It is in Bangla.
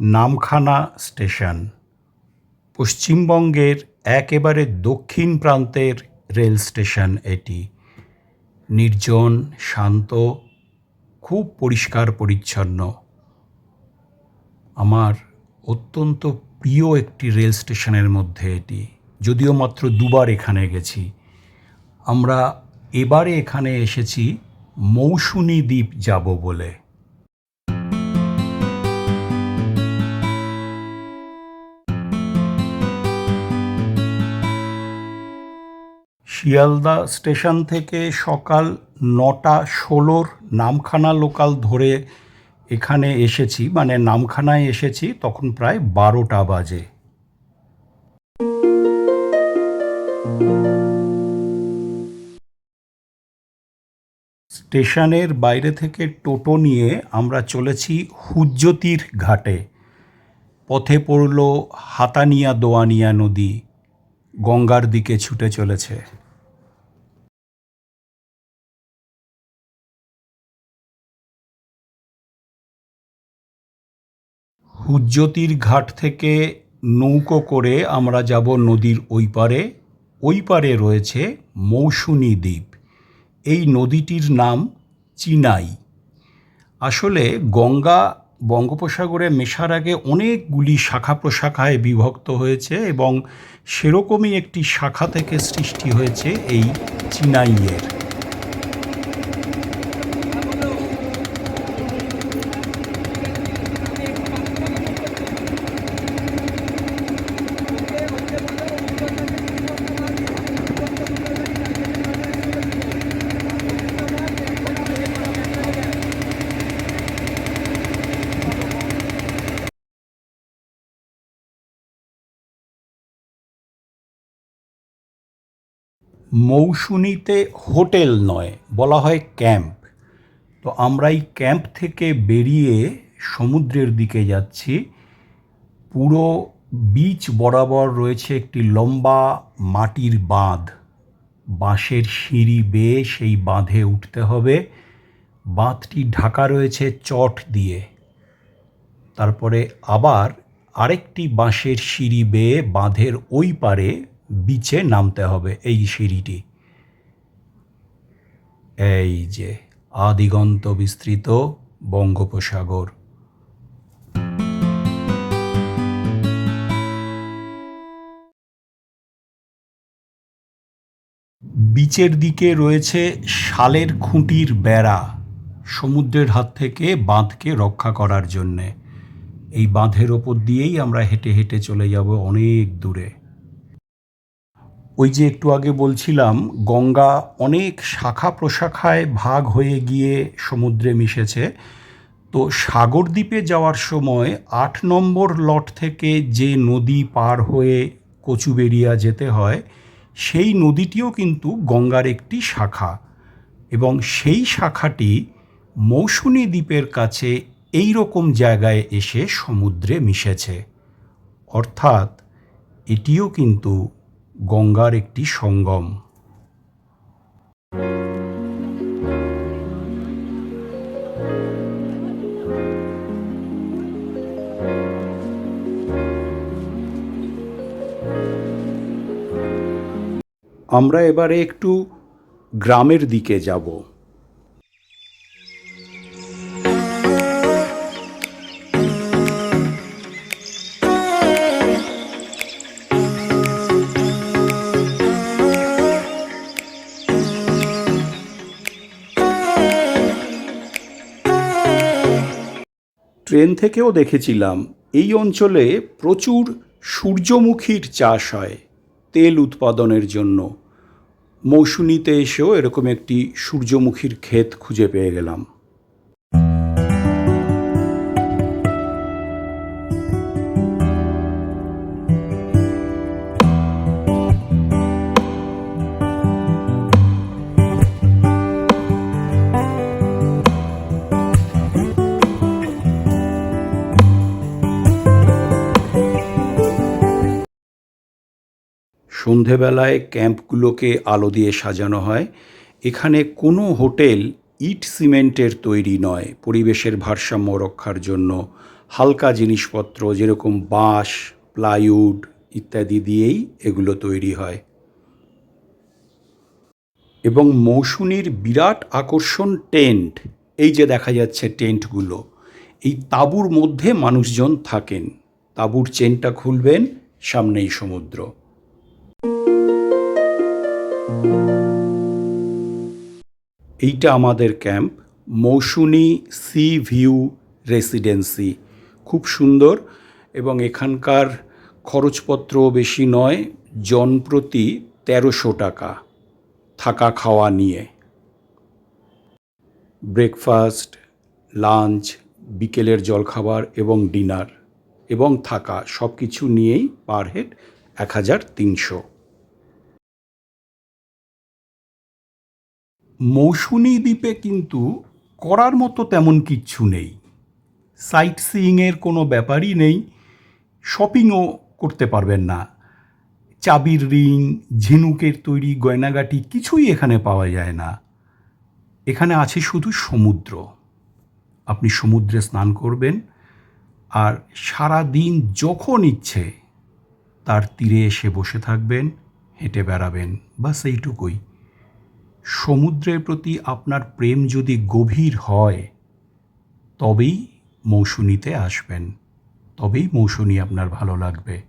নামখানা স্টেশন। পশ্চিমবঙ্গের একেবারে দক্ষিণ প্রান্তের রেল স্টেশন এটি। নির্জন, শান্ত, খুব পরিষ্কার পরিচ্ছন্ন। আমার অত্যন্ত প্রিয় একটি রেল স্টেশনের মধ্যে এটি। যদিও মাত্র দুবার এখানে গেছি। আমরা এবারে এখানে এসেছি মৌসুনী দ্বীপ যাব বলে। শিয়ালদা স্টেশন থেকে সকাল নটা ষোলোর নামখানা লোকাল ধরে এখানে এসেছি মানে নামখানায় এসেছি, তখন প্রায় বারোটা বাজে। স্টেশনের বাইরে থেকে টোটো নিয়ে আমরা চলেছি হুজ্জতির ঘাটে। পথে পড়ল হাতানিয়া দোয়ানিয়া নদী, গঙ্গার দিকে ছুটে চলেছে। হুজ্জতির ঘাট থেকে নৌকো করে আমরা যাব নদীর ওই পারে। ওই পারে রয়েছে মৌসুনী দ্বীপ। এই নদীটির নাম চিনাই। আসলে গঙ্গা বঙ্গোপসাগরে মেশার আগে অনেকগুলি শাখা প্রশাখায় বিভক্ত হয়েছে এবং সেরকমই একটি শাখা থেকে সৃষ্টি হয়েছে এই চিনাইয়ের। মৌসুনিতে হোটেল নয়, বলা হয় ক্যাম্প। তো আমরা এই ক্যাম্প থেকে বেরিয়ে সমুদ্রের দিকে যাচ্ছি। পুরো বিচ বরাবর রয়েছে একটি লম্বা মাটির বাঁধ। বাঁশের সিঁড়ি বেয়ে সেই বাঁধে উঠতে হবে। বাঁধটি ঢাকা রয়েছে চট দিয়ে। তারপরে আবার আরেকটি বাঁশের সিঁড়ি বেয়ে বাঁধের ওই পারে বিচে নামতে হবে এই সিঁড়িটি। এই যে আদিগন্ত বিস্তৃত বঙ্গোপসাগর। বিচের দিকে রয়েছে শালের খুঁটির বেড়া, সমুদ্রের হাত থেকে বাঁধকে রক্ষা করার জন্যে। এই বাঁধের ওপর দিয়েই আমরা হেঁটে হেঁটে চলে যাব অনেক দূরে। ওই যে একটু আগে বলছিলাম, গঙ্গা অনেক শাখা প্রশাখায় ভাগ হয়ে গিয়ে সমুদ্রে মিশেছে। তো সাগরদ্বীপে যাওয়ার সময় আট নম্বর লট থেকে যে নদী পার হয়ে কচুবেরিয়া যেতে হয়, সেই নদীটিও কিন্তু গঙ্গার একটি শাখা। এবং সেই শাখাটি মৌসুনী দ্বীপের কাছে এই রকম জায়গায় এসে সমুদ্রে মিশেছে। অর্থাৎ এটিও কিন্তু গঙ্গার একটি সঙ্গম। আমরা এবারে একটু গ্রামের দিকে যাব। ট্রেন থেকেও দেখেছিলাম, এই অঞ্চলে প্রচুর সূর্যমুখীর চাষ হয় তেল উৎপাদনের জন্য। মৌসুনিতে এসেও এরকম একটি সূর্যমুখীর ক্ষেত খুঁজে পেয়ে গেলাম। সন্ধেবেলায় ক্যাম্পগুলোকে আলো দিয়ে সাজানো হয়। এখানে কোনো হোটেল ইট সিমেন্টের তৈরি নয়। পরিবেশের ভারসাম্য রক্ষার জন্য হালকা জিনিসপত্র যেরকম বাঁশ, প্লাইউড ইত্যাদি দিয়েই এগুলো তৈরি হয়। এবং মৌসুনির বিরাট আকর্ষণ টেন্ট, এই যে দেখা যাচ্ছে টেন্টগুলো, এই তাঁবুর মধ্যে মানুষজন থাকেন। তাঁবুর চেনটা খুলবেন, সামনেই সমুদ্র। এইটা আমাদের camp, Mousuni sea view residency. খুব সুন্দর এবং এখানকার খরচপত্র বেশি নয়, জনপ্রতি তেরোশো টাকা থাকা খাওয়া নিয়ে। ব্রেকফাস্ট, লাঞ্চ, বিকেলের জলখাবার এবং ডিনার এবং থাকা সব কিছু নিয়েই পার হেড এক হাজার তিনশো। মৌসুনি দ্বীপে কিন্তু করার মতো তেমন কিচ্ছু নেই। সাইট সিইংয়ের কোনো ব্যাপারই নেই। শপিংও করতে পারবেন না। চাবির রিং, ঝিনুকের তৈরি গয়নাগাটি কিছুই এখানে পাওয়া যায় না। এখানে আছে শুধু সমুদ্র। আপনি সমুদ্রে স্নান করবেন আর সারা দিন যখন ইচ্ছে তার তীরে এসে বসে থাকবেন, হেঁটে বেড়াবেন বা এইটুকুই। সমুদ্রের প্রতি আপনার প্রেম যদি গভীর হয়, তবেই মৌসুনিতে আসবেন। তবেই মৌসুনি আপনার ভালো লাগবে।